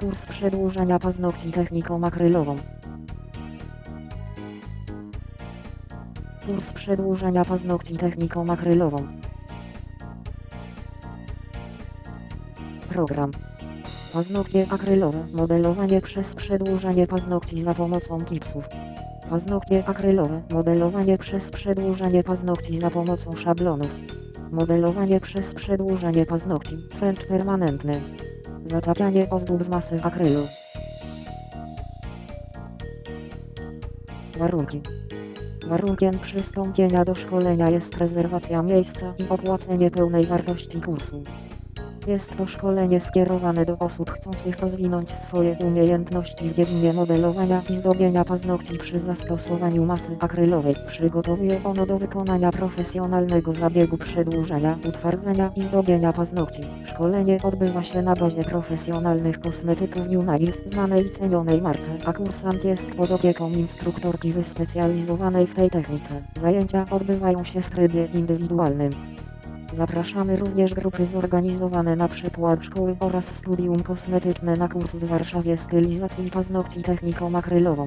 Kurs przedłużania paznokci techniką akrylową. Kurs przedłużania paznokci techniką akrylową. Program. Paznokcie akrylowe. Modelowanie przez przedłużanie paznokci za pomocą gipsów. Paznokcie akrylowe. Modelowanie przez przedłużanie paznokci za pomocą szablonów. Modelowanie przez przedłużanie paznokci. French permanentny. Zatapianie ozdób w masę akrylu. Warunki. Warunkiem przystąpienia do szkolenia jest rezerwacja miejsca i opłacenie pełnej wartości kursu. Jest to szkolenie skierowane do osób chcących rozwinąć swoje umiejętności w dziedzinie modelowania i zdobienia paznokci przy zastosowaniu masy akrylowej. Przygotowuje ono do wykonania profesjonalnego zabiegu przedłużania, utwardzania i zdobienia paznokci. Szkolenie odbywa się na bazie profesjonalnych kosmetyków New znanej i cenionej marce, a kursant jest pod opieką instruktorki wyspecjalizowanej w tej technice. Zajęcia odbywają się w trybie indywidualnym. Zapraszamy również grupy zorganizowane na przykład szkoły oraz studium kosmetyczne na kurs w Warszawie stylizacji paznokci techniką akrylową.